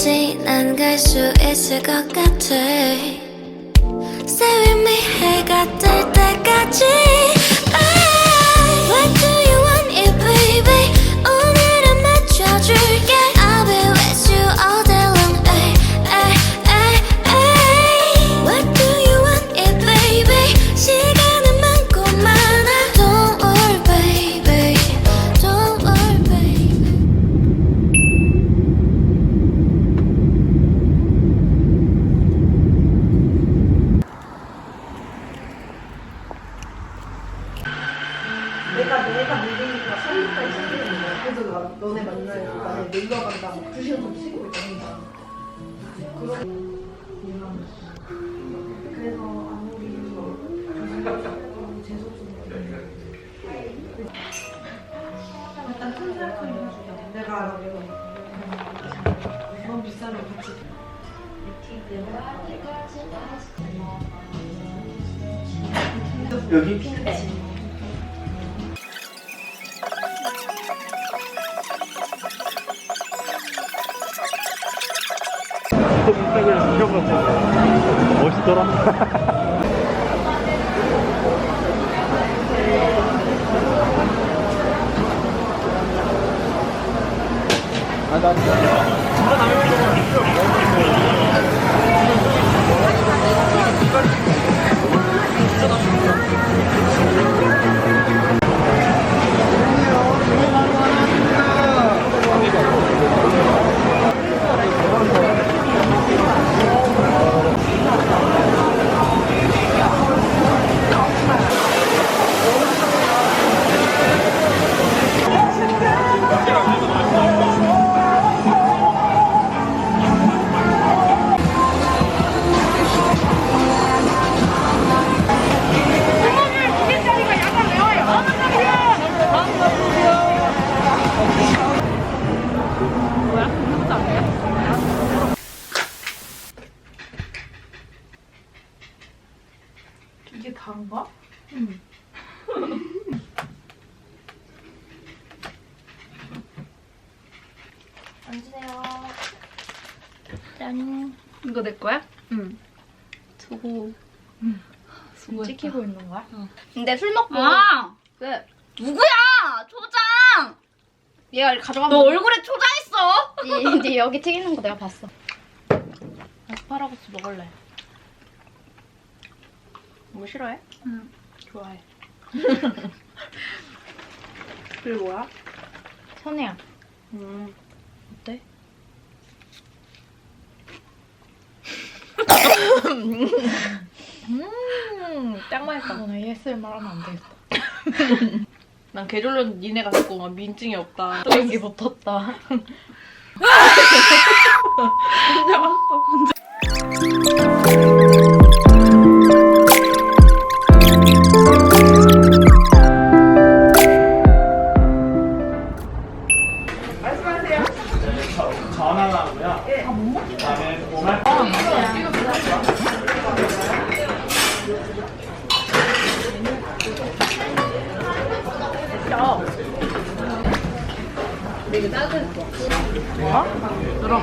어디든지 난 갈 수 있을 것 같아. Stay with me 해가 뜰 때까지. 여기? 인스타그램 켜봤어. 멋있더라. 이게 찍히고 있는 거야? 근데 술 먹고. 아! 왜? 누구야? 초장! 얘가 가져가면. 너 얼굴에 초장 있어? 네, 네 여기 튀기는 거 내가 봤어. 아스파라거스 먹을래. 뭐 싫어해? 응. 좋아해. 그게 뭐야? 선혜야. 음. 어때? 음, 짱 맛있다. 나 ASMR 하면 안 되겠다. 난 계절로 니네가 자꾸 막 민증이 없다. 여기 붙었다. 전화하고요. 나와?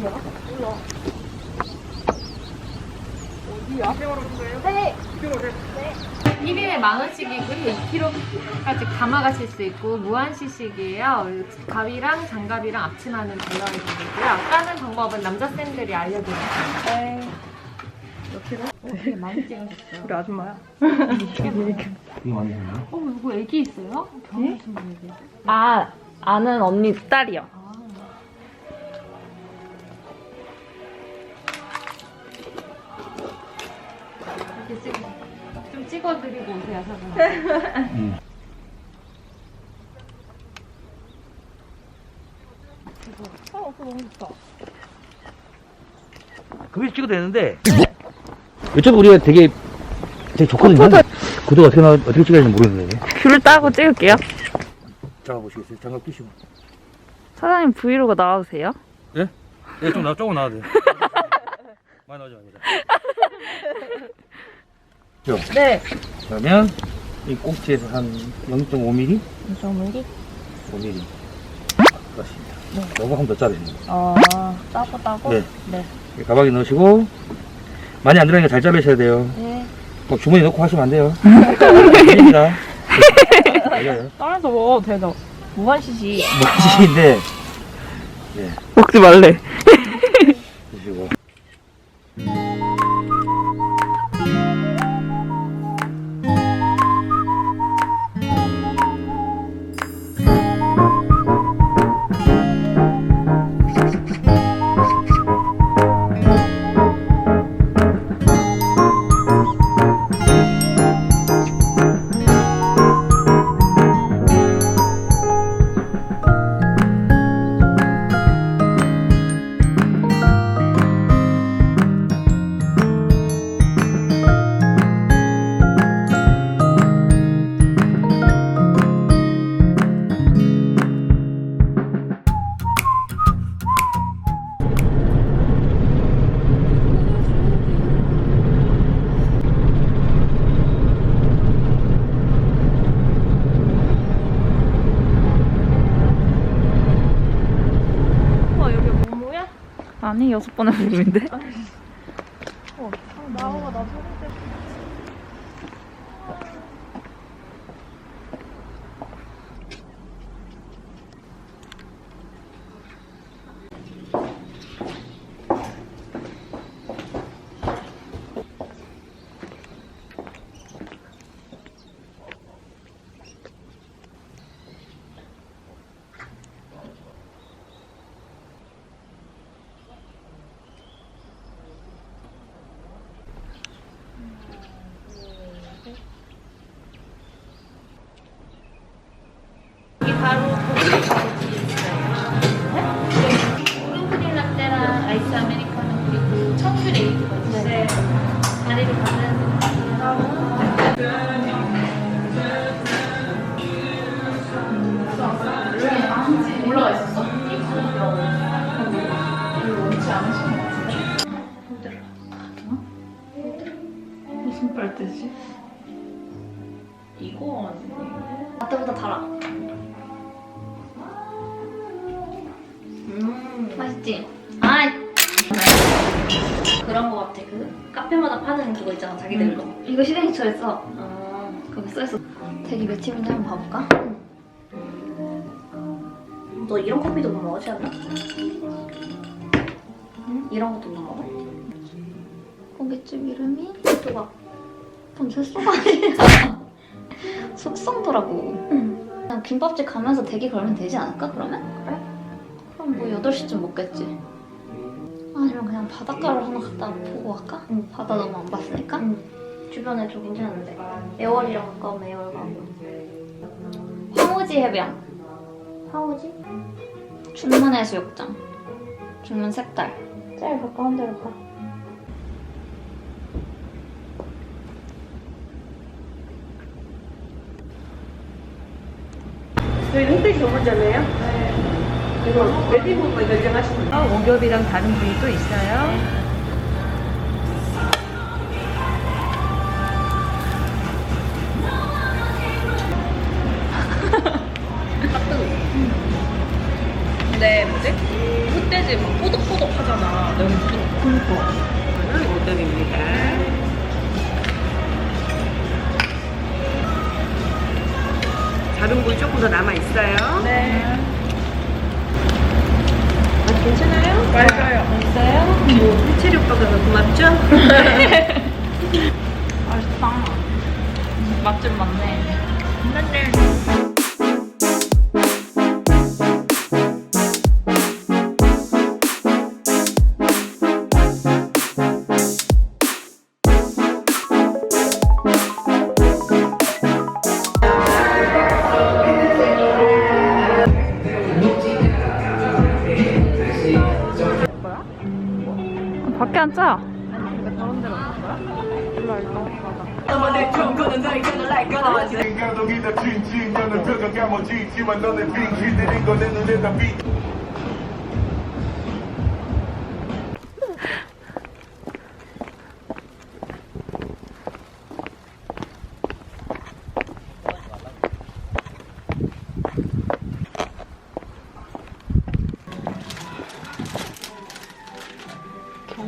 멀어지는 것 일인에 만 원씩이고요. 2kg까지 감아가실 수 있고 무한 시식이에요. 가위랑 장갑이랑 앞치마는 달라야 되고요. 까는 방법은 남자 쌤들이 알려드릴게요. 네. 몇 킬로? 되게 많이 찍으셨어요. 우리 아줌마야. 이거 많이 했나? 어, 이거 애기 있어요? 병원신 분이세요? 아 아는 언니 딸이요. 좀 찍어드리고 오세요, 사진. 그게 찍어도 되는데 이쪽 우리가 되게 되게 좋거든요 구도가 어떻게 나 어떻게 찍어야 되는지 모르겠는데 귤 따고 찍을게요. 잡아보시겠어요? 장갑 끼시고 사장님 브이로그 나와주세요. 예? 예, 좀 나, 조금 나와도 돼요 많이 나오지 말고 네. 그러면 이 꼭지에서 한 0.5mm? 2.5mm? 5mm 그렇습니다 너무 한번 더 짜야 됩니다 어 따고 따고. 네. 네. 이 가방에 넣으시고 많이 안 들어가니까 잘 자르셔야 돼요 네. 꼭 주머니에 넣고 하시면 안 돼요 됩니다 알려요 따라서 먹어도 되죠. 무한시시. 먹으시는데 먹지 말래. 드시고 아니 여섯 번의 모모인데. 여기 라떼랑 아이스 아메리카노 그리고 있어요. 다리를 가는 올라가 있었어? 무슨 빨대지? 이거 라떼보다 달아. 음 맛있지? 아 그런 거 같아. 그 카페마다 파는 그거 있잖아. 자기들 거. 이거 시그니처였어. 아 거기 써있어. 되게 몇 팀인지 한번 봐볼까? 너 이런 커피도 못 먹어, 취한나? 응? 이런 것도 못 먹어? 고깃집 이름이 조각. 그럼 새소가 아니라 숙성도라고. 그냥 김밥집 가면서 대기 걸면 되지 않을까, 그러면? 그래? 그럼 뭐 8시쯤 먹겠지. 아니면 그냥 바닷가를 하나 갔다 보고 갈까? 응. 바다 너무 안 봤으니까? 주변에 좀 괜찮은데. 애월이랑 가까우면 애월 가고. 황우지 해변. 황우지? 중문 해수욕장. 중문 색달. 제일 가까운 데로 가. 저희 흑돼지 전문점이에요? 네. 이거 웨딩부터 결정하시면 돼요. 오겹이랑 다른 부위 또 있어요. 근데 뭐지? 흑돼지 막 뽀득뽀득 하잖아. 너무 부드럽고. 이거는 오겹입니다. 다른 부위 조금 더 남아 있어요. 네. 아, 괜찮아요? 맞아요. 있어요? 뭐 해체리 오빠가 더 고맙죠? 맛있다. 맛집 많네. 밖에 앉자.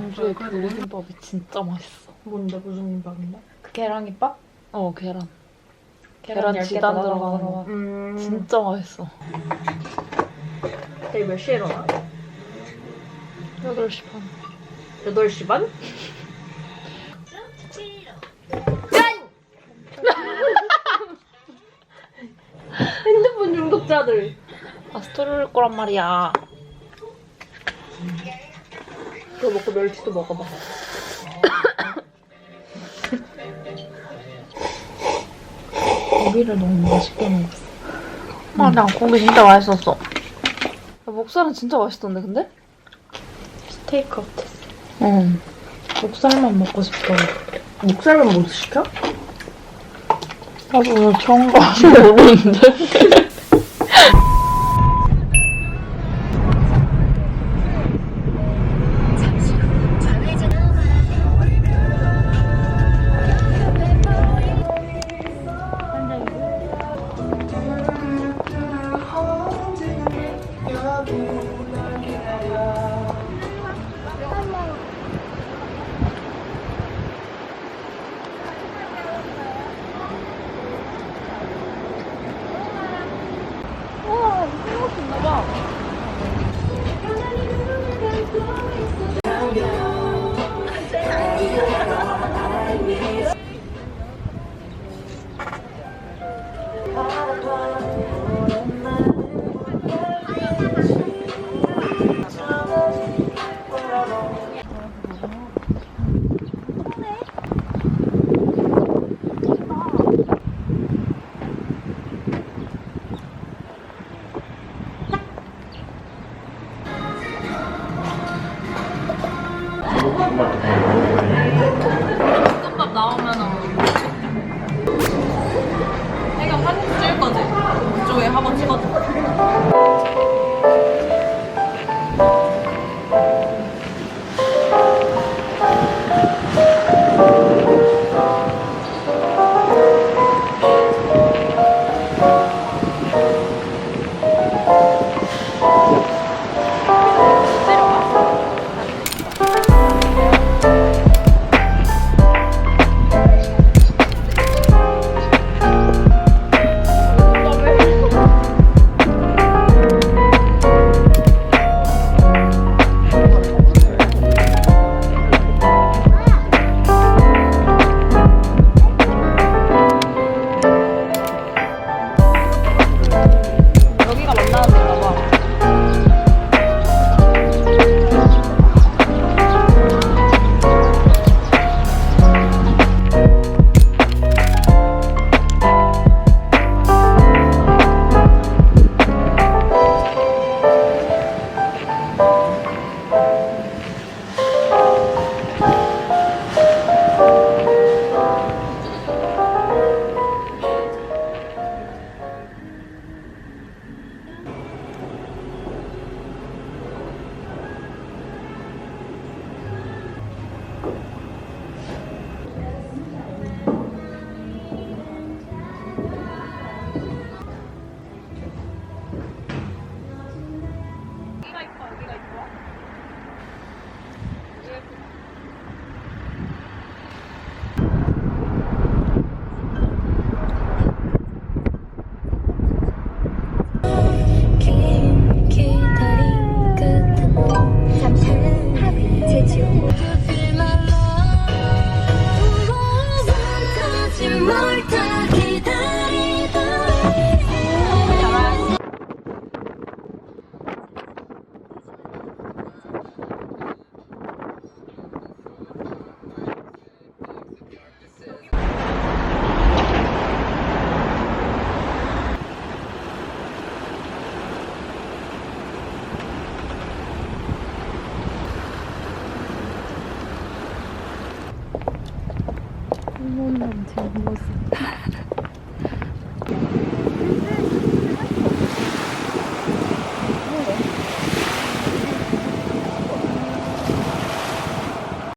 경주의 그 비빔밥이 진짜 맛있어. 뭔데 무슨 김밥인데? 그 계란김밥? 어, 계란. 계란 지단 들어가는 거. 음. 진짜 맛있어. 내일 몇 시에 일어나? 8시 반. 8시 반? 핸드폰 중독자들. 아, 스토리 올 거란 말이야. 그거 먹고 멸치도 먹어봐. 고기를 너무 맛있게 먹었어. 맞아, 고기 진짜 맛있었어. 야, 목살은 진짜 맛있던데, 근데? 스테이크 같았어. 응. 목살만 먹고 싶더라고. 목살만 못 시켜? 나도 오늘 처음 가서 모르는데.